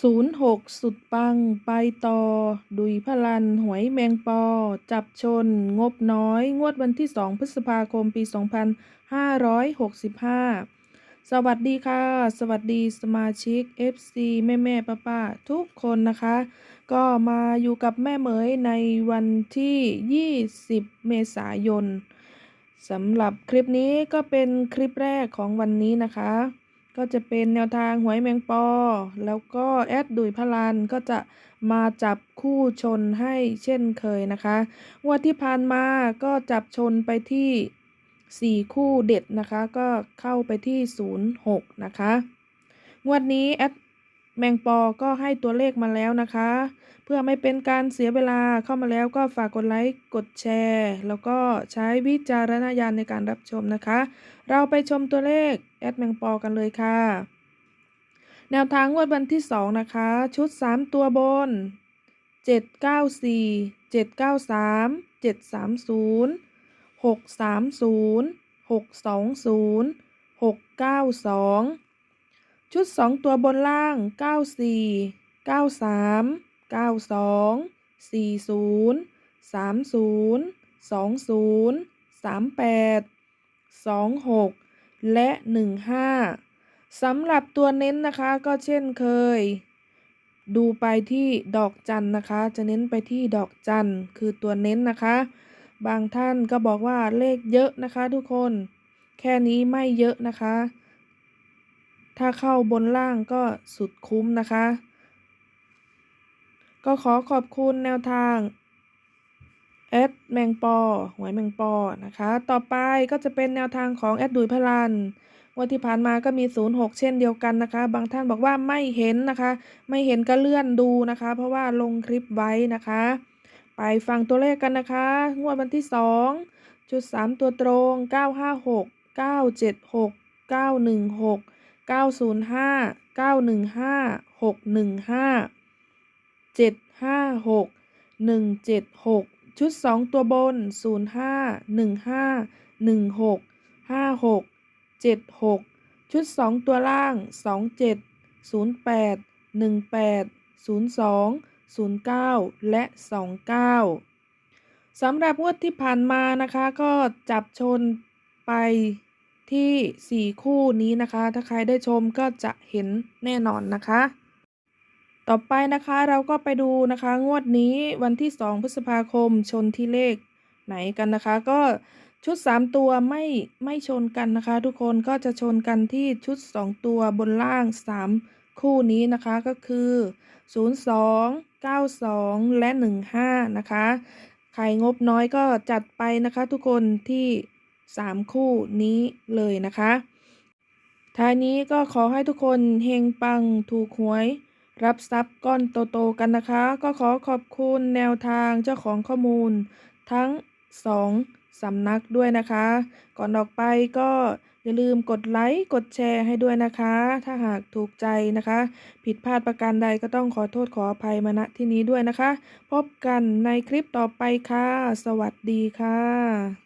ศูนย์หกสุดปัง ไปต่อ ดุยพลัน หวยแมงปอ จับชน งบน้อย งวดวันที่2พฤษภาคมปี 2565 สวัสดีค่ะ สวัสดีสมาชิก FC แม่แม่ป้าป้าทุกคนนะคะ ก็มาอยู่กับแม่เหมยในวันที่ 20 เมษายนสำหรับคลิปนี้ก็เป็นคลิปแรกของวันนี้นะคะ ก็จะเป็นแนวทางหวยแมงปอ แล้วก็แอดดุยพลันก็จะมาจับคู่ชนให้เช่นเคยนะคะงวดที่ผ่านมาก็จับชนไปที่ 4 คู่เด็ดนะคะ ก็เข้าไปที่ 06 นะคะ งวดนี้แอด แมงปอก็ให้ตัวเลขมาแล้วนะคะ เพื่อไม่เป็นการเสียเวลาเข้ามาแล้วก็ฝากกดไลค์กดแชร์ แล้วก็ใช้วิจารณญาณในการรับชมนะคะ เราไปชมตัวเลขแอดแมงปอกันเลยค่ะ แนวทางงวดวันที่ 2 นะคะ ชุด 3 ตัวบน 794 793 730 630 620 692 ชุด 2 ตัวบนล่าง 94 93 92 40 30 20 38 26 และ 15สำหรับตัวเน้นนะคะก็เช่นเคย ดูไปที่ดอกจันนะคะ จะเน้นไปที่ดอกจันคือตัวเน้นนะคะ บางท่านก็บอกว่าเลขเยอะนะคะทุกคน แค่นี้ไม่เยอะนะคะ ถ้าเข้าบนล่างก็สุดคุ้มนะคะ ก็ขอขอบคุณแนวทางแอดแมงปอหวยแมงปอนะคะ ต่อไปก็จะเป็นแนวทางของแอดดุยพลันวันที่ผ่านมาก็มี 06 เช่นเดียวกันนะคะ บางท่านบอกว่าไม่เห็นนะคะ ไม่เห็นก็เลื่อนดูนะคะ เพราะว่าลงคลิปไว้นะคะ ไปฟังตัวเลขกันนะคะ งวดวันที่ 2 จุด 3 ตัวตรง 956 976 916 905 915 615 756 176 ชุด 2 ตัวบน 05 15 16 56 76 ชุด 2 ตัวล่าง 27 08 18 02 09 และ 29สำหรับงวดที่ผ่านมานะคะก็จับชนไป ที่ 4 คู่นี้นะคะ ถ้าใครได้ชมก็จะเห็นแน่นอนนะคะ ต่อไปนะคะเราก็ไปดูนะคะ งวดนี้วันที่ 2 พฤษภาคมชนที่เลขไหนกันนะคะ ก็ชุด 3 ตัวไม่ไม่ชนกันนะคะ ทุกคนก็จะชนกันที่ชุด 2 ตัวบนล่าง 3 คู่นี้นะคะก็คือ 02 92 และ 15 นะคะ ใครงบน้อยก็จัดไปนะคะทุกคนที่ 3 คู่นี้เลยนะคะท้ายนี้ก็ขอให้ทุกคนเฮงปังถูกหวย รับทรัพย์ก้อนโตๆกันนะคะ ก็ขอขอบคุณแนวทางเจ้าของข้อมูล ทั้ง 2สำนักด้วยนะคะ ก่อนออกไปก็อย่าลืมกดไลค์กดแชร์ให้ด้วยนะคะ ถ้าหากถูกใจนะคะ ผิดพลาดประการใดก็ต้องขอโทษขออภัยมาณที่นี้ด้วยนะคะ พบกันในคลิปต่อไปค่ะ สวัสดีค่ะ